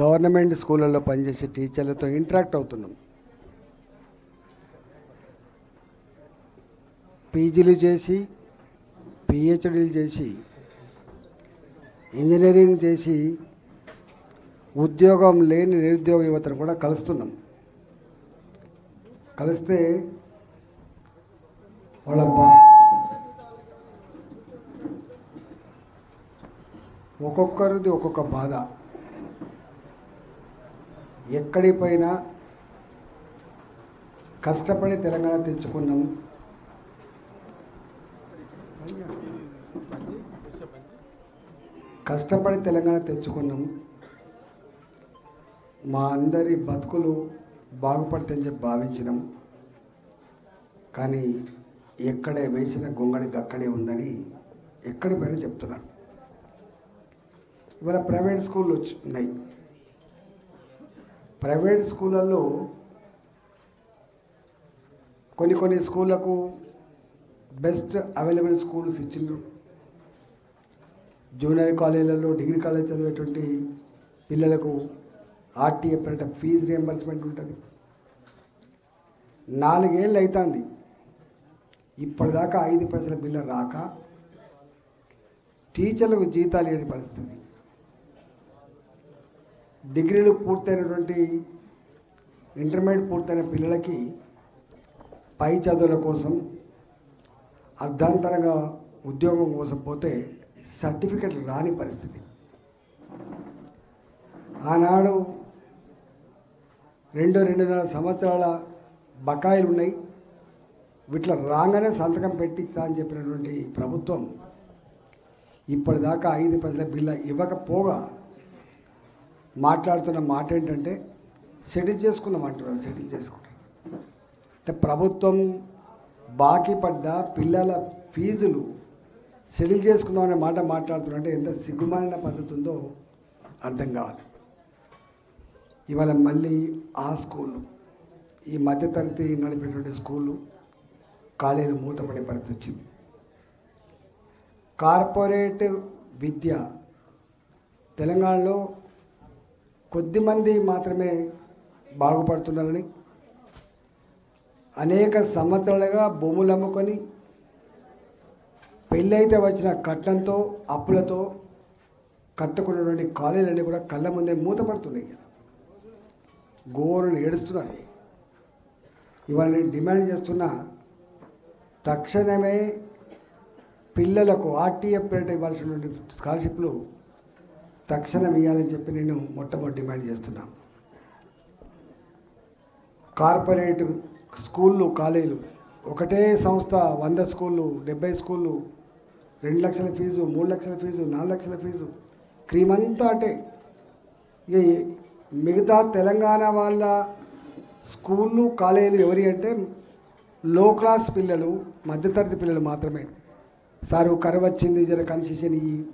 Government స్కూళ్ళల్లో పనిచేసే టీచర్లతో interact అవుతున్నాం. పీజీలు చేసి పిహెచ్డీలు చేసి ఇంజనీరింగ్ చేసి ఉద్యోగం లేని నిరుద్యోగ యువతను కూడా కలుస్తున్నాం. కలిస్తే వాళ్ళ ఒక్కొక్కరిది ఒక్కొక్క బాధ. ఎక్కడి పైన కష్టపడి తెలంగాణ తెచ్చుకున్నాం. కష్టపడి తెలంగాణ తెచ్చుకున్నాం. మా అందరి బతుకులు బాగుపడతాయని చెప్పి భావించినాం. కానీ ఎక్కడే వేసిన గొంగడి అక్కడే ఉందని ఎక్కడి పైన చెప్తున్నారు. ఇవాళ ప్రైవేట్ స్కూళ్ళు వచ్చి ఉన్నాయి ప్రైవేట్ స్కూళ్ళల్లో కొన్ని కొన్ని స్కూళ్ళకు బెస్ట్ అవైలబుల్ స్కూల్స్ ఇచ్చిండ్రు. జూనియర్ కాలేజీలలో డిగ్రీ కాలేజ్ చదివేటువంటి పిల్లలకు ఆర్టీఏ ప్రకట ఫీజు రియంబర్స్మెంట్ ఉంటుంది. నాలుగేళ్ళు అవుతుంది ఇప్పటిదాకా ఐదు పైసల బిల్లు రాక టీచర్లకు జీతాలు లేని పరిస్థితి. డిగ్రీలు పూర్తయినటువంటి ఇంటర్మీడియట్ పూర్తయిన పిల్లలకి పై చదువుల కోసం అర్ధాంతరంగా ఉద్యోగం కోసం పోతే సర్టిఫికెట్ రాని పరిస్థితి. ఆనాడు రెండు రెండున్నర సంవత్సరాల బకాయిలు ఉన్నాయి. వీటిలో రాగానే సంతకం పెట్టిస్తా అని చెప్పినటువంటి ప్రభుత్వం ఇప్పటిదాకా ఐదు పైసల బిల్ల ఇవ్వకపోగా మాట్లాడుతున్న మాట ఏంటంటే సెటిల్ చేసుకుందాం అంటున్నారు సెటిల్ చేసుకుంటారు. అంటే ప్రభుత్వం బాకీ పడ్డ పిల్లల ఫీజులు సెటిల్ చేసుకుందాం అనే మాట మాట్లాడుతున్నారంటే ఎంత సిగ్గుమాలిన పద్ధతి ఉందో అర్థం కావాలి. ఇవాళ మళ్ళీ ఆ స్కూళ్ళు ఈ మధ్యతరగతి నడిపేటువంటి స్కూళ్ళు కాలేజీలు మూతపడే పరిస్థితి వచ్చింది కార్పొరేట్ విద్య తెలంగాణలో కొద్దిమంది మాత్రమే బాగుపడుతున్నారని అనేక సంవత్సరాలుగా భూములు అమ్ముకొని పెళ్ళైతే వచ్చిన కట్నంతో అప్పులతో కట్టుకున్నటువంటి కాలేజీలన్నీ కూడా కళ్ళ ముందే మూతపడుతున్నాయి. కదా గోరును ఏడుస్తున్నారు. ఇవాళ నేను డిమాండ్ చేస్తున్న తక్షణమే పిల్లలకు ఆర్టీఎఫ్ పేరిట ఇవ్వాల్సినటువంటి స్కాలర్షిప్లు తక్షణం ఇవ్వాలని చెప్పి నేను మొట్టమొదటి డిమాండ్ చేస్తున్నా. కార్పొరేట్ స్కూళ్ళు కాలేజీలు ఒకటే సంస్థ వంద స్కూళ్ళు డెబ్బై స్కూళ్ళు రెండు లక్షల ఫీజు మూడు లక్షల ఫీజు నాలుగు లక్షల ఫీజు క్రీమ్ అంతా అంటే ఇక మిగతా తెలంగాణ వాళ్ళ స్కూళ్ళు కాలేజీలు ఎవరి అంటే లో క్లాస్ పిల్లలు మధ్యతరగతి పిల్లలు మాత్రమే. సారు కరువు వచ్చింది జర కన్సెషన్ ఇయ్యి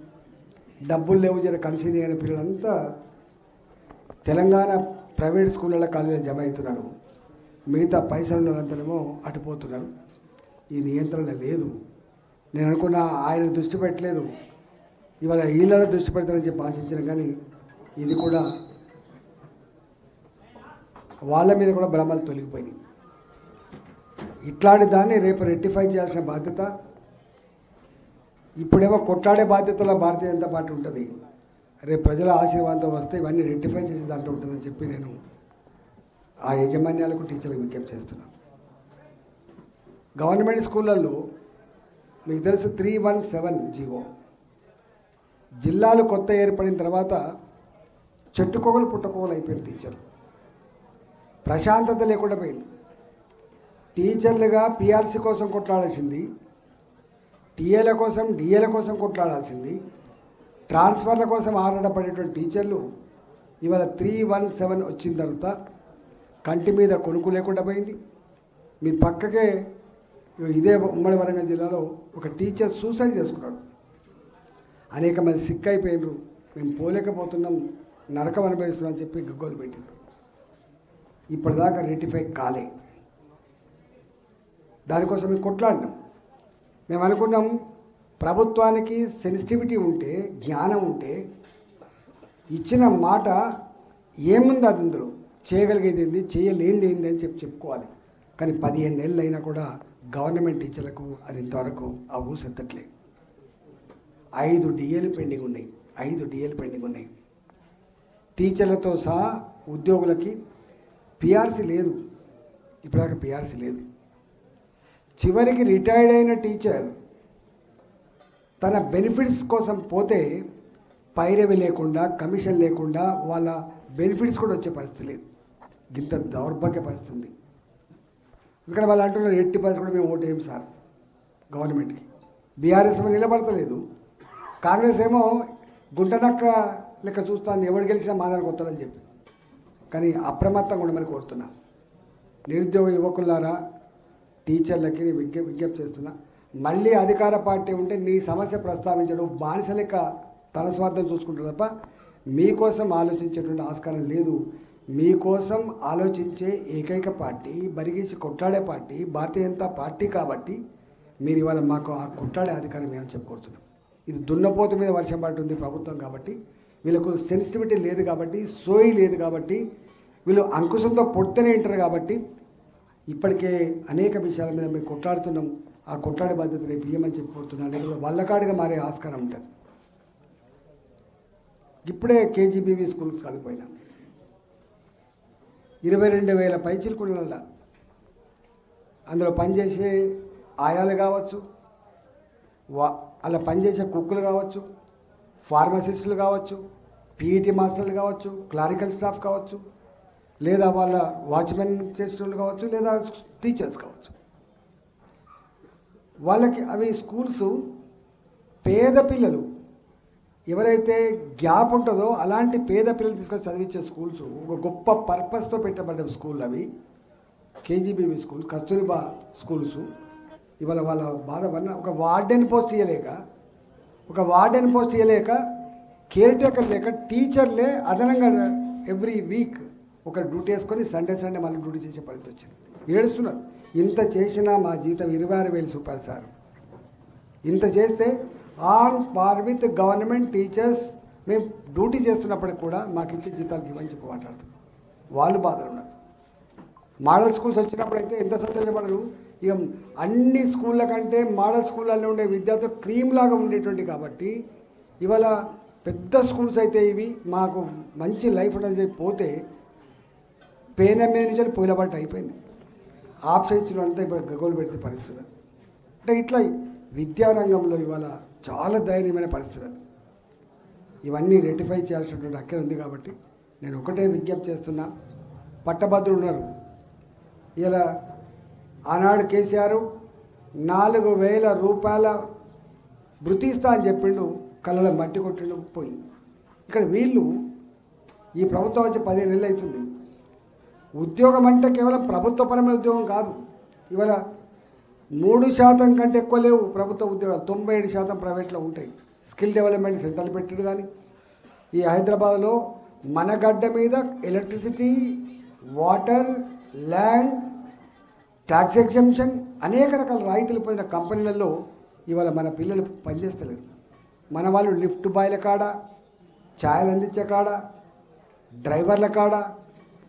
డబ్బులు లేవు జర కన్సెషన్ అనే పిల్లలంతా తెలంగాణ ప్రైవేట్ స్కూళ్ళలో కాలేజీలో జమ అవుతున్నారు. మిగతా పైసలు ఉన్నంతనేమో అటుపోతున్నారు ఈ నియంత్రణ లేదు. నేను అనుకున్న ఆయన దృష్టి పెట్టలేదు. ఇవాళ వీళ్ళ దృష్టి పెడతానని చెప్పి ఆశించిన కానీ ఇది కూడా వాళ్ళ మీద కూడా భ్రమలు తొలగిపోయినాయి. ఇట్లాంటి దాన్ని రేపు రెక్టిఫై చేయాల్సిన బాధ్యత ఇప్పుడేమో కొట్లాడే బాధ్యతలో భారతీయ జనతా పార్టీ ఉంటుంది. రేపు ప్రజల ఆశీర్వాదంతో వస్తే ఇవన్నీ రెక్టిఫై చేసే దాంట్లో ఉంటుందని చెప్పి నేను ఆ యాజమాన్యాలకు టీచర్లకు విజ్ఞప్తి చేస్తున్నాను గవర్నమెంట్ స్కూళ్ళల్లో మీకు తెలుసు త్రీ వన్ సెవెన్ జీవో. జిల్లాలు కొత్త ఏర్పడిన తర్వాత చెట్టుకోగలు పుట్టకోగలు అయిపోయిన టీచర్లు. ప్రశాంతత లేకుండా పోయింది. టీచర్లుగా పిఆర్సీ కోసం కొట్లాడాల్సింది టీఏల కోసం డిఏల కోసం కొట్లాడాల్సింది ట్రాన్స్ఫర్ల కోసం ఆరాటపడేటువంటి టీచర్లు ఇవాళ త్రీ వన్ సెవెన్ వచ్చిన తర్వాత కంటి మీద కొనుక్కు లేకుండా పోయింది. మీ పక్కకే ఇదే ఉమ్మడి వరంగల్ జిల్లాలో ఒక టీచర్ సూసైడ్ చేసుకున్నాడు. అనేక మంది సిక్ అయిపోయినారు మేము పోలేకపోతున్నాం నరకం అనుభవిస్తున్నాం అని చెప్పి గగ్గోలు పెట్టిండ్రు ఇప్పటిదాకా రెటిఫై కాలే. దానికోసం మేము కొట్లాడినాం. మేము అనుకున్నాం ప్రభుత్వానికి సెన్సిటివిటీ ఉంటే జ్ఞానం ఉంటే ఇచ్చిన మాట ఏముంది అది ఇందులో? చేయగలిగేది ఏంది? చేయలేనిది ఏంది అని చెప్పి చెప్పుకోవాలి. కానీ పదిహేను నెలలు అయినా కూడా గవర్నమెంట్ టీచర్లకు అది ఇంతవరకు ఆ ఊసెత్తట్లే ఐదు డిఏలు పెండింగ్ ఉన్నాయి. ఐదు డిఏలు పెండింగ్ ఉన్నాయి. టీచర్లతో సహా ఉద్యోగులకి పిఆర్సీ లేదు. ఇప్పటిదాకా పిఆర్సీ లేదు. చివరికి రిటైర్డ్ అయిన టీచర్ తన బెనిఫిట్స్ కోసం పోతే పైరవి లేకుండా కమిషన్ లేకుండా వాళ్ళ బెనిఫిట్స్ కూడా వచ్చే పరిస్థితి లేదు. ఇంత దౌర్భాగ్య పరిస్థితి ఉంది. ఎందుకంటే వాళ్ళు అంటున్నారు ఎట్టి పరిస్థితి కూడా మేము ఓటేయం సార్ గవర్నమెంట్కి. బీఆర్ఎస్ నిలబడతలేదు. కాంగ్రెస్ ఏమో గుంటనక్క లెక్క చూస్తాను ఎవరు గెలిచినా మాదానికి వస్తాడని చెప్పి. కానీ అప్రమత్తంగా ఉండమని కోరుతున్నా. నిరుద్యోగ యువకులారా టీచర్లకి నేను విజ్ఞ విజ్ఞప్తి చేస్తున్నా. మళ్ళీ అధికార పార్టీ ఉంటే నీ సమస్య ప్రస్తావించడం బానిస లెక్క తన స్వార్థం చూసుకుంటారు తప్ప మీకోసం ఆలోచించేటువంటి ఆస్కారం లేదు. మీకోసం ఆలోచించే ఏకైక పార్టీ బరిగించి కొట్లాడే పార్టీ భారతీయ జనతా పార్టీ కాబట్టి మీరు ఇవాళ మాకు ఆ కొట్లాడే అధికారం ఏమని చెప్పుకోరుతున్నాం ఇది దున్నపోతు మీద వర్షం పడుతుంది ప్రభుత్వం కాబట్టి వీళ్ళకు సెన్సిటివిటీ లేదు కాబట్టి సోయి లేదు కాబట్టి వీళ్ళు అంకుశంతో పొడితేనే ఉంటారు కాబట్టి ఇప్పటికే అనేక విషయాల మీద మేము కొట్లాడుతున్నాం. ఆ కొట్లాడే బాధ్యత రేపు ఇయ్యమని చెప్పి కోరుతున్నాను లేకపోతే వల్లకాడిగా మారే ఆస్కారం ఉంటుంది. ఇప్పుడే కేజీబీవీ స్కూల్కి కలిగిపోయినా ఇరవై రెండు వేల పైచిలుకుల అందులో పనిచేసే ఆయాలు కావచ్చు వా అలా పనిచేసే కుక్కులు కావచ్చు ఫార్మసిస్టులు కావచ్చు పీఈటీ మాస్టర్లు కావచ్చు క్లారికల్ స్టాఫ్ కావచ్చు లేదా వాళ్ళ వాచ్మెన్ చేసిన వాళ్ళు కావచ్చు లేదా టీచర్స్ కావచ్చు. వాళ్ళకి అవి స్కూల్స్ పేద పిల్లలు ఎవరైతే గ్యాప్ ఉంటుందో అలాంటి పేద పిల్లలు తీసుకొని చదివించే స్కూల్స్ ఒక గొప్ప పర్పస్తో పెట్టబడ్డ స్కూల్ అవి. KGBV school Kasturba schools. ఇవాళ వాళ్ళ బాధ వల్ల ఒక వార్డెన్ పోస్ట్ ఇవ్వలేక ఒక వార్డెన్ పోస్ట్ ఇవ్వలేక కేర్ టేకర్ లేక టీచర్లే అదనంగా ఎవ్రీ వీక్ ఒక డ్యూటీ వేసుకొని సండే సండే మళ్ళీ డ్యూటీ చేసే పరిస్థితి వచ్చింది. ఏడుస్తున్నారు. ఇంత చేసినా మా జీతం ఇరవై ఆరు వేలు చూపాలి సార్. ఇంత చేస్తే on par with government teachers మేము డ్యూటీ చేస్తున్నప్పటికి కూడా మాకు ఇచ్చే జీతాలకు ఇవ్వని చెప్పి మాట్లాడుతున్నాం. వాళ్ళు బాధలు ఉన్నారు. మోడల్ స్కూల్స్ వచ్చినప్పుడు అయితే ఎంత సంతోషపడరు. ఇక అన్ని స్కూళ్ళ కంటే మోడల్ స్కూళ్ళల్లో ఉండే విద్యార్థులు క్రీమ్ లాగా ఉండేటువంటి కాబట్టి ఇవాళ పెద్ద స్కూల్స్ అయితే ఇవి మాకు మంచి లైఫ్ ఉండని చెప్పి పోతే పేన మీద నుంచి పోయిలబట్టు అయిపోయింది. ఆప్షన్స్లో అంతా ఇప్పుడు గగోలు పెడితే పరిస్థితులు. అంటే ఇట్లా విద్యారంగంలో ఇవాళ చాలా దయనీయమైన పరిస్థితులు. ఇవన్నీ రెటిఫై చేయాల్సినటువంటి అక్కడ ఉంది కాబట్టి నేను ఒకటే విజ్ఞప్తి చేస్తున్నా పట్టభద్రులు ఉన్నారు. ఇలా ఆనాడు కేసీఆర్ నాలుగు వేల రూపాయల భృతిస్తా అని చెప్పిండు కళ్ళలో మట్టి కొట్టిండు పోయింది. ఇక్కడ వీళ్ళు ఈ ప్రభుత్వం వచ్చి పదిహేను నెలలు అవుతుంది. ఉద్యోగం అంటే కేవలం ప్రభుత్వపరమైన ఉద్యోగం కాదు. ఇవాళ మూడు శాతం కంటే ఎక్కువ లేవు ప్రభుత్వ ఉద్యోగాలు. తొంభై ఏడు శాతం ప్రైవేట్లో ఉంటాయి. స్కిల్ డెవలప్మెంట్ సెంటర్లు పెట్టాడు కానీ ఈ హైదరాబాద్లో మన గడ్డ మీద electricity water land tax exemption అనేక రకాల రాయితీలు పొందిన కంపెనీలలో ఇవాళ మన పిల్లలు పనిచేస్తలేరు. మన వాళ్ళు లిఫ్ట్ బాయ్ల కాడ ఛాయలు అందించే కాడ డ్రైవర్ల కాడ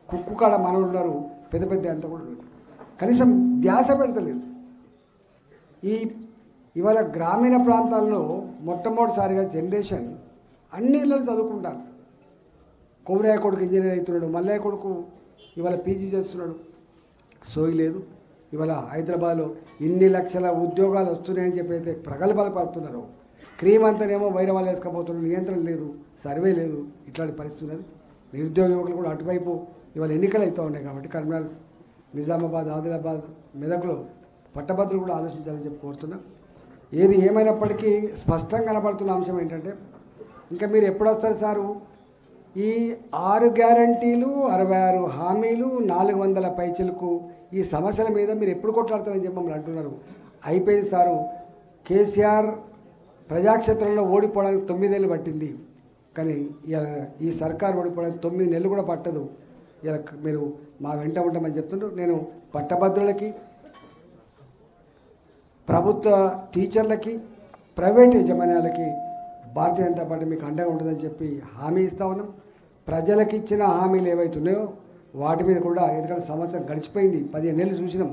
కుక్కు కాడ మనలు ఉన్నారు పెద్ద పెద్ద అంత కూడా లేదు. కనీసం ధ్యాస పెడతలేదు ఈ ఇవాళ గ్రామీణ ప్రాంతాల్లో మొట్టమొదటిసారిగా జనరేషన్ అన్ని ఇళ్ళలు చదువుకుంటారు. కొమరయ్య కొడుకు ఇంజనీర్ అవుతున్నాడు మల్లయ్య కొడుకు ఇవాళ పీజీ చేస్తున్నాడు. సోయి లేదు. ఇవాళ హైదరాబాద్లో ఇన్ని లక్షల ఉద్యోగాలు వస్తున్నాయని చెప్పి అయితే ప్రగల్భాలు పడుతున్నారు. క్రీమ్ అంతానేమో వైర వాళ్ళు వేసుకపోతున్నారు. నియంత్రణ లేదు. సర్వే లేదు. ఇట్లాంటి పరిస్థితి ఉన్నది. నిరుద్యోగ యువకులు కూడా అటువైపు ఇవాళ ఎన్నికలు అవుతూ ఉన్నాయి కాబట్టి కరీంనగర్ నిజామాబాద్ ఆదిలాబాద్ మెదక్లో పట్టభద్రులు కూడా ఆలోచించాలని చెప్పి కోరుతున్నా. ఏది ఏమైనప్పటికీ స్పష్టంగా కనబడుతున్న అంశం ఏంటంటే ఇంకా మీరు ఎప్పుడు వస్తారు సారు? ఈ ఆరు గ్యారంటీలు అరవై ఆరు హామీలు నాలుగు వందల పైచలకు ఈ సమస్యల మీద మీరు ఎప్పుడు కొట్లాడతారని చెప్పి మమ్మల్ని అంటున్నారు. అయిపోయింది సారు. కేసీఆర్ ప్రజాక్షేత్రంలో ఓడిపోవడానికి తొమ్మిదేళ్ళు పట్టింది. కానీ ఇలా ఈ సర్కార్ ఓడిపోవడానికి తొమ్మిది నెలలు కూడా పట్టదు. ఇలా మీరు మా వెంట ఉంటామని చెప్తుండ్రు నేను పట్టభద్రులకి ప్రభుత్వ టీచర్లకి ప్రైవేట్ యజమాన్యాలకి భారతీయ జనతా పార్టీ మీకు అండగా ఉంటుందని చెప్పి హామీ ఇస్తా ఉన్నాం. ప్రజలకు ఇచ్చిన హామీలు ఏవైతున్నాయో వాటి మీద కూడా ఎందుకంటే సంవత్సరం గడిచిపోయింది పదిహేను నెలలు చూసినాం.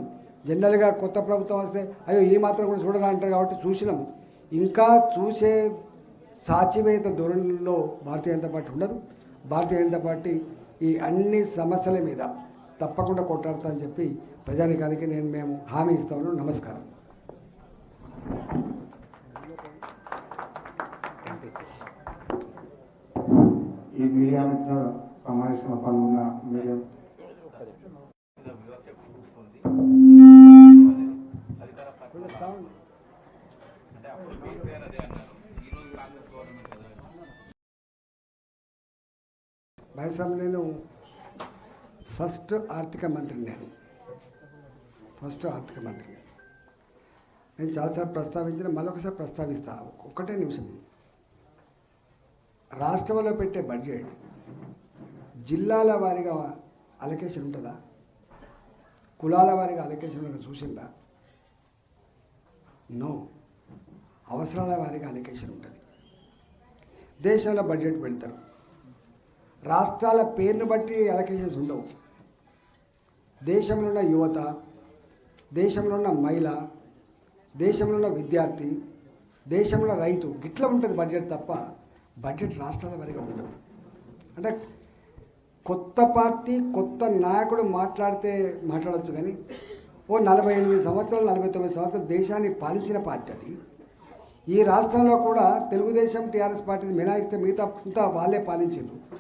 జనరల్గా కొత్త ప్రభుత్వం వస్తే అయ్యో ఈ మాత్రం కూడా చూడగా అంటారు కాబట్టి చూసినాం. ఇంకా చూసే సాచివేత ధోరణిలో భారతీయ జనతా పార్టీ ఉండదు. భారతీయ జనతా పార్టీ ఈ అన్ని సమస్యల మీద తప్పకుండా కొట్లాడతా అని చెప్పి ప్రజానికానికి నేను మేము హామీ ఇస్తాను నమస్కారం. ఈ మీడియా సమావేశంలో పాల్గొన్న మీడియా భాయసాబ్ నేను ఫస్ట్ ఆర్థిక మంత్రి నేను. ఫస్ట్ ఆర్థిక మంత్రి నేను. చాలాసార్లు ప్రస్తావించిన మరొకసారి ప్రస్తావిస్తా. ఒకటే నిమిషం. రాష్ట్రంలో పెట్టే బడ్జెట్ జిల్లాల వారిగా అలొకేషన్ ఉంటుందా? కులాల వారిగా అలొకేషన్ ఉంటుందా చూసిందా? నో అవసరాల వారిగా అలొకేషన్ ఉంటుంది. దేశంలో బడ్జెట్ పెడతారు. రాష్ట్రాల పేరును బట్టి అలొకేషన్స్ ఉండవు. దేశంలో ఉన్న యువత దేశంలో ఉన్న మహిళ దేశంలో ఉన్న విద్యార్థి దేశంలో రైతు గిట్ల ఉంటుంది బడ్జెట్ తప్ప బడ్జెట్ రాష్ట్రాల వరకు ఉండదు. అంటే కొత్త పార్టీ కొత్త నాయకుడు మాట్లాడితే మాట్లాడవచ్చు కానీ ఓ నలభై ఎనిమిది సంవత్సరాలు నలభై తొమ్మిది సంవత్సరాలు దేశాన్ని పాలించిన పార్టీ అది. ఈ రాష్ట్రంలో కూడా తెలుగుదేశం టీఆర్ఎస్ పార్టీని మినాయిస్తే మిగతా అంతా వాళ్ళే పాలించారు.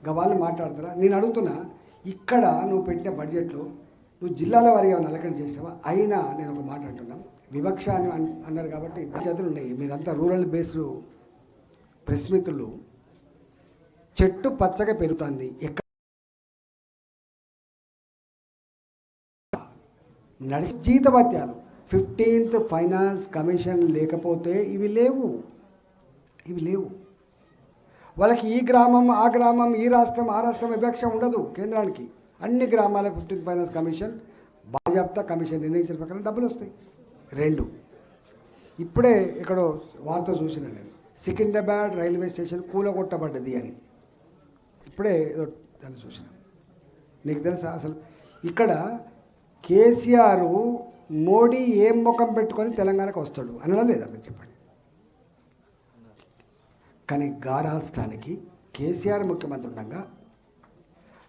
ఇంకా వాళ్ళు మాట్లాడతారా? నేను అడుగుతున్నా ఇక్కడ నువ్వు పెట్టిన బడ్జెట్లో నువ్వు జిల్లాల వారిగా నలకడి చేసావా? అయినా నేను ఒక మాట అంటున్నాను వివక్ష అని అన్- అన్నారు కాబట్టి చేతులు ఉన్నాయి. మీరంతా రూరల్ బేస్డ్ ప్రెస్ మిత్రులు. చెట్టు పచ్చగా పెరుగుతుంది. ఎక్కడ నడిచి జీతభత్యాలు ఫిఫ్టీన్త్ ఫైనాన్స్ కమిషన్ లేకపోతే ఇవి లేవు. ఇవి లేవు. వాళ్ళకి ఈ గ్రామం ఆ గ్రామం ఈ రాష్ట్రం ఆ రాష్ట్రం వివక్ష ఉండదు కేంద్రానికి. అన్ని గ్రామాలకు ఫిఫ్టీన్త్ ఫైనాన్స్ కమిషన్ బాజాప్తా కమిషన్ నిర్ణయించిన ప్రకారం డబ్బులు వస్తాయి. రెండు. ఇప్పుడే ఎక్కడో వార్త చూసిన నేను. సికింద్రాబాద్ రైల్వే స్టేషన్ కూలగొట్టబడ్డది అని. ఇప్పుడే ఏదో దాన్ని చూసిన. నీకు తెలుసా? అసలు ఇక్కడ కేసీఆర్ మోడీ ఏం ముఖం పెట్టుకొని తెలంగాణకు వస్తాడు అనడం లేదా మీరు చెప్పండి? కానీ గా రాష్ట్రానికి కేసీఆర్ ముఖ్యమంత్రి ఉండగా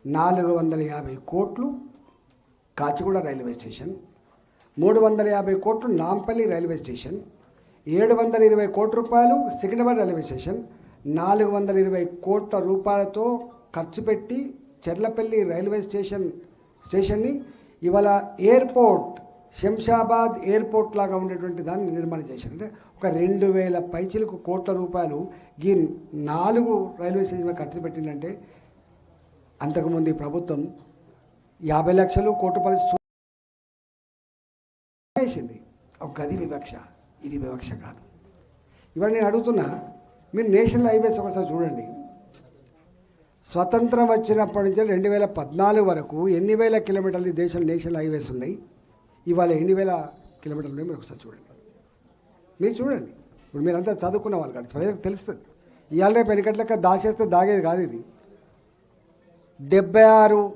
నాలుగు వందల యాభై కోట్లు కాచిగూడ రైల్వే స్టేషన్ మూడు వందల యాభై కోట్లు నాంపల్లి రైల్వే స్టేషన్ ఏడు వందల ఇరవై కోట్ల రూపాయలు సికింద్రాబాద్ రైల్వే స్టేషన్ నాలుగు వందల ఇరవై కోట్ల రూపాయలతో ఖర్చు పెట్టి చెర్లపల్లి రైల్వే స్టేషన్ స్టేషన్ని ఇవాళ ఎయిర్పోర్ట్ శంషాబాద్ ఎయిర్పోర్ట్ లాగా ఉండేటువంటి దాన్ని నిర్మాణం చేశారు. అంటే ఒక రెండు వేల పైచిలకు కోట్ల రూపాయలు ఈ నాలుగు రైల్వే స్టేషన్లో ఖర్చు పెట్టిందంటే అంతకుముందు ఈ ప్రభుత్వం యాభై లక్షలు కోటి రూపాయలు వేసింది ఒక గది వివక్ష. ఇది వివక్ష కాదు. ఇవాళ నేను అడుగుతున్నా మీరు నేషనల్ హైవేస్ ఒకసారి చూడండి. స్వతంత్రం వచ్చినప్పటి నుంచి రెండు వేల పద్నాలుగు వరకు ఎన్ని వేల కిలోమీటర్లు దేశంలో నేషనల్ హైవేస్ ఉన్నాయి? ఇవాళ ఎన్ని వేల కిలోమీటర్లు ఉన్నాయి? మీరు ఒకసారి చూడండి. మీరు చూడండి. ఇప్పుడు మీరంతా చదువుకున్న వాళ్ళు కాదు. ప్రజలకు తెలుస్తుంది. ఇవాళ రేపు వెనకట్లక దాచేస్తే దాగేది కాదు ఇది. డెబ్బై ఆరు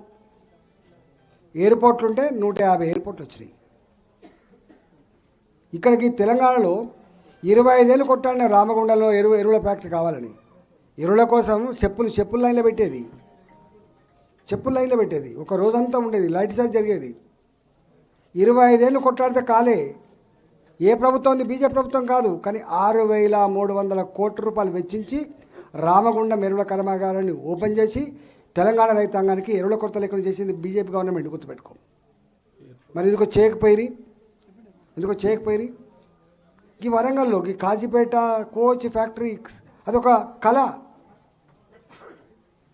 ఎయిర్పోర్ట్లు ఉంటే నూట యాభై ఎయిర్పోర్ట్లు వచ్చినాయి. ఇక్కడికి తెలంగాణలో ఇరవై ఐదేళ్ళు కొట్టాడిన రామగుండంలో ఎరువు ఎరువుల ఫ్యాక్టరీ కావాలని ఎరువుల కోసం చెప్పులు చెప్పుల లైన్లో పెట్టేది. చెప్పుల లైన్లో పెట్టేది. ఒక రోజంతా ఉండేది. లైట్ చార్జ్ జరిగేది. ఇరవై ఐదేళ్ళు కొట్లాడితే కాలే. ఏ ప్రభుత్వం ఉంది? బీజేపీ ప్రభుత్వం కాదు. కానీ ఆరు వేల మూడు వందల కోట్ల రూపాయలు వెచ్చించి రామగుండం ఎరువుల కర్మాగారాన్ని ఓపెన్ చేసి తెలంగాణ రైతాంగానికి ఎరువుల కొరత లేకుండా చేసింది బీజేపీ గవర్నమెంట్. గుర్తుపెట్టుకో. మరి ఎందుకో చేయకపోయి ఎందుకో చేయకపోయి ఈ వరంగల్లో ఈ కాజీపేట కోచ్ ఫ్యాక్టరీ అదొక కళ.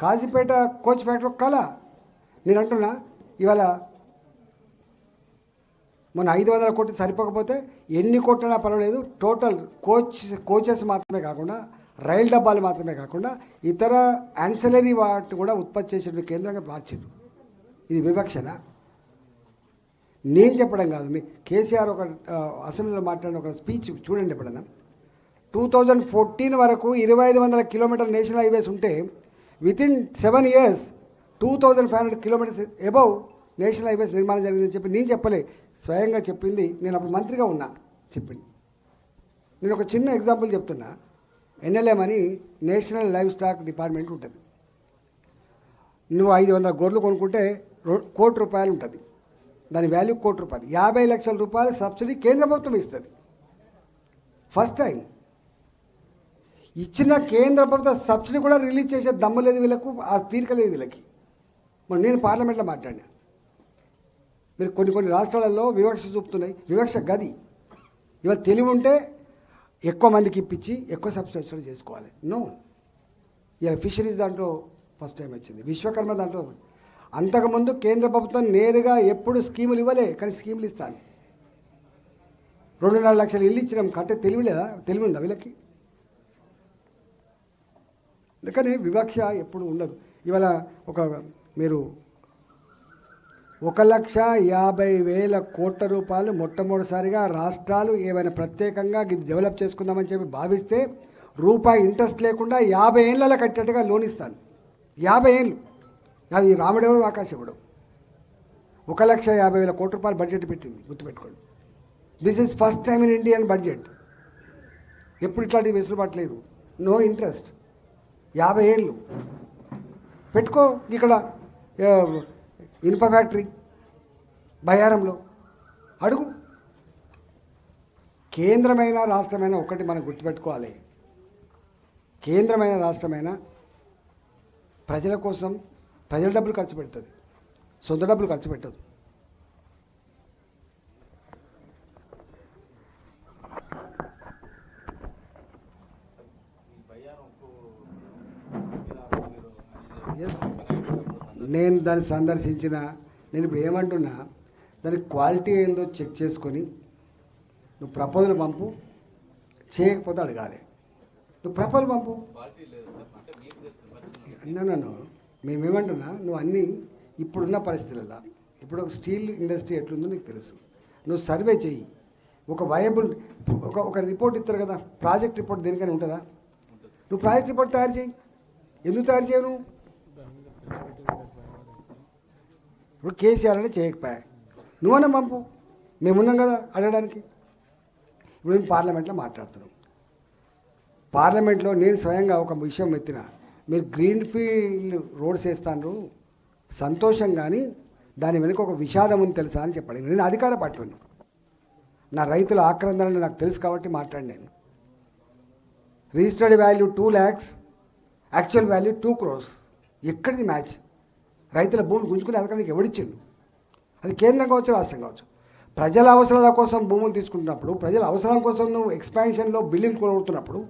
కాజీపేట కోచ్ ఫ్యాక్టరీ ఒక కళ. నేను అంటున్నా ఇవాళ మన ఐదు వందల కోట్లు సరిపోకపోతే ఎన్ని కోట్లైనా పర్వాలేదు. టోటల్ కోచ్ కోచెస్ మాత్రమే కాకుండా రైలు డబ్బాలు మాత్రమే కాకుండా ఇతర యాన్సలరీ వాటిని కూడా ఉత్పత్తి చేసేటువంటి కేంద్రంగా మార్చిండ్రు. ఇది వివక్షన? నేను చెప్పడం కాదు. మీ కేసీఆర్ ఒక అసెంబ్లీలో మాట్లాడిన ఒక స్పీచ్ చూడండి ఎప్పుడన్నా. టూ థౌజండ్ ఫోర్టీన్ వరకు ఇరవై ఐదు వందల కిలోమీటర్ నేషనల్ హైవేస్ ఉంటే within seven years two thousand five hundred kilometres above national highways నిర్మాణం జరిగిందని చెప్పి నేను చెప్పలే. స్వయంగా చెప్పింది. నేను అప్పుడు మంత్రిగా ఉన్నా చెప్పింది. నేను ఒక చిన్న ఎగ్జాంపుల్ చెప్తున్నా. ఎన్ఎల్ఎం అని నేషనల్ లైవ్ స్టాక్ డిపార్ట్మెంట్ ఉంటుంది. నువ్వు ఐదు వందల గొర్రెలు కొనుక్కుంటే కోటి రూపాయలు ఉంటుంది. దాని వాల్యూ కోటి రూపాయలు. యాభై లక్షల రూపాయలు సబ్సిడీ కేంద్ర ప్రభుత్వం ఇస్తుంది. ఫస్ట్ టైం ఇచ్చిన కేంద్ర ప్రభుత్వ సబ్సిడీ కూడా రిలీజ్ చేసే దమ్ము లేదు వీళ్ళకు ఆ తీరిక లేదు వీళ్ళకి. మరి నేను పార్లమెంట్లో మాట్లాడినా. మీరు కొన్ని కొన్ని రాష్ట్రాలలో వివక్ష చూపుతున్నాయి. వివక్ష గది. ఇవాళ తెలివి ఉంటే ఎక్కువ మందికి ఇప్పించి ఎక్కువ సబ్సిడీ చేసుకోవాలి. నో. ఇవాళ ఫిషరీస్ దాంట్లో ఫస్ట్ టైం వచ్చింది. విశ్వకర్మ దాంట్లో అంతకుముందు కేంద్ర ప్రభుత్వం నేరుగా ఎప్పుడు స్కీములు ఇవ్వలే కానీ స్కీములు ఇస్తాను. రెండున్నర లక్షలు ఇల్లు ఇచ్చినాం. కట్టే తెలివి లేదా? తెలివి ఉందా వీళ్ళకి? అందుకని వివక్ష ఎప్పుడు ఉండదు. ఇవాళ ఒక మీరు ఒక లక్ష యాభై వేల కోట్ల రూపాయలు మొట్టమొదటిసారిగా రాష్ట్రాలు ఏమైనా ప్రత్యేకంగా ఇది డెవలప్ చేసుకుందామని చెప్పి భావిస్తే రూపాయి ఇంట్రెస్ట్ లేకుండా యాభై ఏళ్ళలో కట్టేట్టుగా లోన్ ఇస్తాను. యాభై ఏళ్ళు. అది రాముడెవడు? ఆకాశవుడు. ఒక లక్ష యాభై వేల కోట్ల రూపాయలు బడ్జెట్ పెట్టింది. గుర్తుపెట్టుకోండి. This is first time in Indian budget ఎప్పుడు ఇట్లాంటి వెసులుబాటు లేదు. నో ఇంట్రెస్ట్ యాభై ఏళ్ళు. పెట్టుకో ఇక్కడ ఇన్ఫ ఇనుప ఫ్యాక్టరీ బయారంలో అడుగు. కేంద్రమైన రాష్ట్రమైన ఒకటి మనం గుర్తుపెట్టుకోవాలి. కేంద్రమైన రాష్ట్రమైన ప్రజల కోసం ప్రజల డబ్బులు ఖర్చు పెడుతుంది. సొంత డబ్బులు ఖర్చు పెట్టదు ఎస్ నేను దాన్ని సందర్శించిన నేను ఇప్పుడు ఏమంటున్నా దాని క్వాలిటీ ఏందో చెక్ చేసుకొని నువ్వు ప్రపోజల్ పంపు చేయకపోతే అడగాలి. నువ్వు ప్రపోజల్ పంపు. నన్ను మేమేమంటున్నా నువ్వు అన్నీ ఇప్పుడున్న పరిస్థితులలో. ఇప్పుడు ఒక స్టీల్ ఇండస్ట్రీ ఎట్లుందో నీకు తెలుసు. నువ్వు సర్వే చెయ్యి. ఒక వయబుల్ ఒక ఒక రిపోర్ట్ ఇస్తారు కదా ప్రాజెక్ట్ రిపోర్ట్ దేనికైనా ఉంటుందా? నువ్వు ప్రాజెక్ట్ రిపోర్ట్ తయారు చేయి ఎందుకు తయారు చేయవు నువ్వు ఇప్పుడు కేసీఆర్ అనేది చేయకపోయా. నువ్వనే పంపు. మేమున్నాం కదా అడగడానికి. ఇప్పుడు మేము పార్లమెంట్లో మాట్లాడుతున్నాం. పార్లమెంట్లో నేను స్వయంగా ఒక విషయం ఎత్తిన మీరు గ్రీన్ ఫీల్డ్ రోడ్స్ వేస్తాను సంతోషం కానీ దాని వెనుక ఒక విషాదం ఉంది తెలుసా అని చెప్పాడు. నేను అధికార పార్టీని నా రైతుల ఆక్రందనలు నాకు తెలుసు కాబట్టి మాట్లాడినాను. Registered value two lakhs actual value two crores. ఎక్కడిది మ్యాచ్? రైతుల భూమి గుంజుకుని అదకానికి ఎవడిచ్చిండు? అది కేంద్రం కావచ్చు రాష్ట్రం కావచ్చు. ప్రజల అవసరాల కోసం భూములు తీసుకుంటున్నప్పుడు ప్రజల అవసరాల కోసం నువ్వు ఎక్స్పాన్షన్లో బిల్డింగ్ కొడుతున్నప్పుడు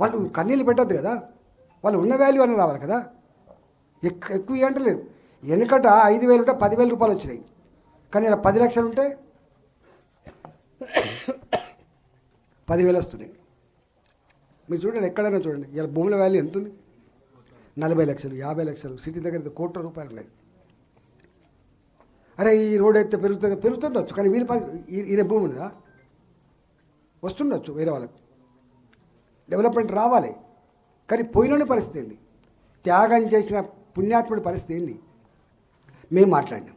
వాళ్ళు కన్నీళ్ళు పెట్టద్దు కదా? వాళ్ళు ఉన్న వాల్యూ అని రావాలి కదా? ఎక్ ఎక్కువ అంటలేదు వెనుకట ఐదు వేలు ఉంటే పదివేల రూపాయలు వచ్చినాయి. కానీ ఇలా పది లక్షలు ఉంటే పదివేలు వస్తున్నాయి. మీరు చూడండి ఎక్కడైనా చూడండి ఇలా భూముల వాల్యూ ఎంత ఉంది నలభై లక్షలు యాభై లక్షలు సిటీ దగ్గర కోట్ల రూపాయలు ఉన్నాయి. అరే ఈ రోడ్ అయితే పెరుగుతుంది పెరుగుతుండొచ్చు కానీ వీళ్ళ ఈయన భూమి ఉందా వస్తుండొచ్చు వేరే వాళ్ళకు. డెవలప్మెంట్ రావాలి కానీ పోయినోని పరిస్థితి ఏంది? త్యాగం చేసిన పుణ్యాత్ముడి పరిస్థితి ఏంది? మేము మాట్లాడినాం.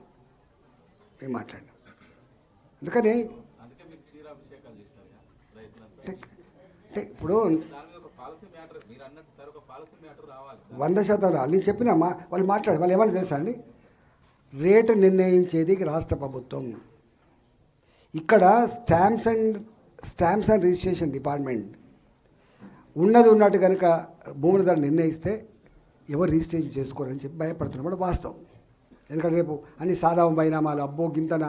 మేము మాట్లాడినాం. అందుకని అంటే ఇప్పుడు వంద శాతం రావాలి. నేను చెప్పినామా వాళ్ళు మాట్లాడు వాళ్ళు ఏమని తెలుసా అండి? రేటు నిర్ణయించేది రాష్ట్ర ప్రభుత్వం. ఇక్కడ stamps and stamps and registration department ఉన్నది ఉన్నట్టు కనుక భూముల ధర నిర్ణయిస్తే ఎవరు రిజిస్ట్రేషన్ చేసుకోరని చెప్పి భయపడుతున్నప్పుడు వాస్తవం. ఎందుకంటే రేపు అన్ని సాధారణ బైనామాలు అబ్బో గింతన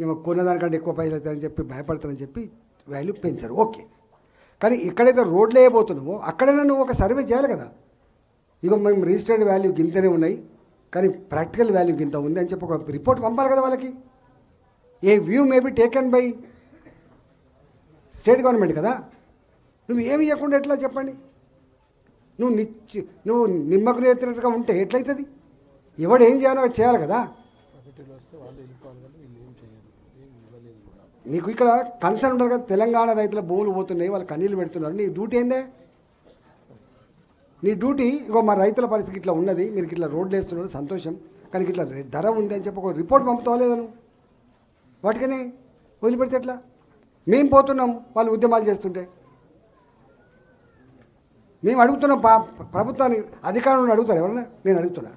ఏమో కొన్నదానికంటే ఎక్కువ పైసలు అవుతాయని చెప్పి భయపడతారని చెప్పి వాల్యూ పెంచారు. ఓకే. కానీ ఎక్కడైతే రోడ్లు వేయబోతున్నామో అక్కడైనా నువ్వు ఒక సర్వే చేయాలి కదా. ఇగో మేము రిజిస్టర్డ్ వాల్యూ గింతనే ఉన్నాయి కానీ ప్రాక్టికల్ వాల్యూ గింత ఉంది అని చెప్పి ఒక రిపోర్ట్ పంపాలి కదా వాళ్ళకి. A view may taken by state government కదా. నువ్వు ఏమి ఇవ్వకుండా ఎట్లా చెప్పండి? నువ్వు నిచ్చి నువ్వు నిమ్మకు నేర్చినట్టుగా ఉంటే ఎట్లయితుంది? ఎవడు ఏం చేయాలో అది చేయాలి కదా ప్రాఫిట్లు వస్తే వాళ్ళు వెళ్ళిపోవాలి కానీ వీళ్ళు ఏం చేయరు నీకు ఇక్కడ కన్సర్న్ ఉండరు కదా తెలంగాణ రైతుల భూములు పోతున్నాయి వాళ్ళు కన్నీళ్ళు పెడుతున్నారు. నీ డ్యూటీ ఏందే? నీ డ్యూటీ ఇగో మా రైతుల పరిస్థితి ఇట్లా ఉన్నది మీరు ఇట్లా రోడ్లు వేస్తున్నారు సంతోషం. కానీ ఇట్లా ధర ఉంది అని చెప్పి ఒక రిపోర్ట్ పంపుతావా లేదా వాటికని వదిలిపెడితే ఎట్లా? మేము పోతున్నాం వాళ్ళు ఉద్యమాలు చేస్తుంటే. మేము అడుగుతున్నాం పా ప్రభుత్వాన్ని అధికారులను అడుగుతారు ఎవరన్నా? నేను అడుగుతున్నా.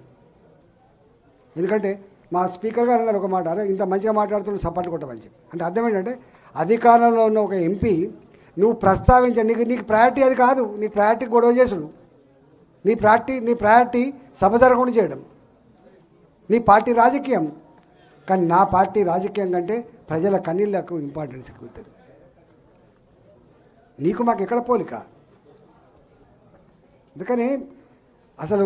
ఎందుకంటే మా స్పీకర్ గారు అన్నారు ఒక మాట ఇంత మంచిగా మాట్లాడుతున్న సపోర్ట్ కొట్టమని చెప్పి అంటే అర్థం ఏంటంటే అధికారంలో ఉన్న ఒక ఎంపీ నువ్వు ప్రస్తావించ నీకు నీకు ప్రయారిటీ అది కాదు నీ ప్రయారిటీ గొడవ చేసుడు. నీ ప్రయారిటీ నీ ప్రయారిటీ సభ జరగకుండా చేయడం. నీ పార్టీ రాజకీయం. కానీ నా పార్టీ రాజకీయం కంటే ప్రజల కన్నీళ్ళకు ఇంపార్టెన్స్ ఎక్కుతుంది నీకు మాకు ఎక్కడ పోలిక? అందుకని అసలు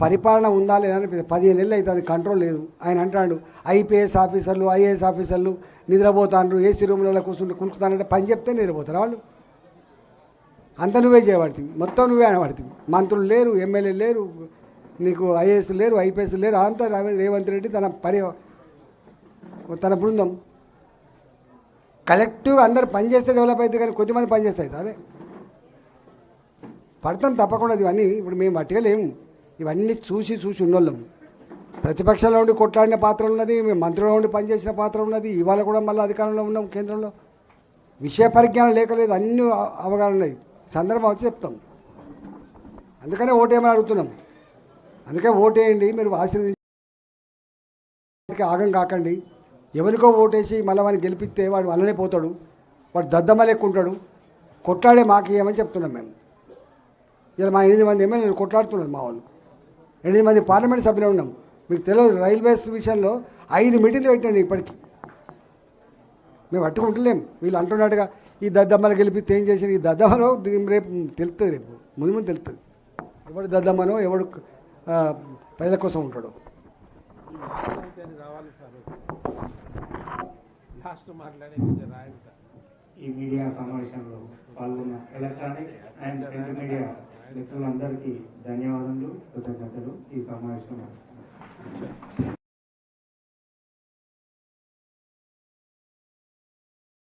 పరిపాలన ఉందా లేదా అని పదిహేను నెలలు అవుతుంది అది కంట్రోల్ లేదు. ఆయన అంటాడు ఐపీఎస్ ఆఫీసర్లు ఐఏఎస్ ఆఫీసర్లు నిద్రపోతాండ్రు ఏసీ రూమ్లలో కూర్చుంటూ కూర్చుతానంటే పని చెప్తే నిద్రపోతారు వాళ్ళు. అంత నువ్వే చేయబడుతుంది మొత్తం నువ్వే అనబడుతుంది మంత్రులు లేరు ఎమ్మెల్యే లేరు నీకు ఐఏఎస్ లేరు ఐపీఎస్ లేరు అంతా రేవంత్ రెడ్డి తన పరి తన బృందం. కలెక్టివ్ అందరు పనిచేస్తే డెవలప్ అవుతుంది కానీ కొద్దిమంది పనిచేస్తాయి అదే. పడతాం తప్పకుండా ఇవన్నీ ఇప్పుడు మేము బట్టిగా లేము. ఇవన్నీ చూసి చూసి ఉన్నోళ్ళం. ప్రతిపక్షంలో ఉండి కొట్లాడిన పాత్ర ఉన్నది మేము మంత్రిలో ఉండి పనిచేసిన పాత్ర ఉన్నది ఇవాళ కూడా మళ్ళీ అధికారంలో ఉన్నాం కేంద్రంలో. విషయ పరిజ్ఞానం లేకలేదు అన్ని అవగాహన ఉన్నాయి సందర్భం వచ్చి చెప్తాం. అందుకనే ఓటేమని అడుగుతున్నాం. అందుకే ఓటేయండి మీరు ఆశీర్వదించి ఆగం కాకండి. ఎవరికో ఓటేసి మళ్ళీ వాడిని గెలిపిస్తే వాడు అల్లనే పోతాడు. వాడు దద్దమ్మ లెక్కుంటాడు కొట్లాడే మాకు ఏమని చెప్తున్నాం మేము? ఇలా మా ఎనిమిది మంది ఏమైనా కొట్లాడుతున్నాడు మా వాళ్ళు. ఎనిమిది మంది పార్లమెంట్ సభ్యులు ఉన్నాం. మీకు తెలియదు రైల్వేస్ విషయంలో ఐదు మీటింగ్లు పెట్టండి ఇప్పటికి. మేము పట్టుకుంటలేం. వీళ్ళు అంటున్నట్టుగా ఈ దద్దమ్మలు గెలిపిస్తే ఏం చేసిన ఈ దద్దమ్మలో రేపు తెలుస్తుంది రేపు. ముందు ముందు తెలుస్తుంది ఎవడు దద్దమ్మనో ఎవడు ప్రజల కోసం ఉంటాడు. ఈ మీడియా సమావేశంలో పాల్గొన్న ఎలక్ట్రానిక్ అండ్ ప్రింట్ మీడియా మిత్రులందరికీ ధన్యవాదాలు కృతజ్ఞతలు. ఈ సమావేశం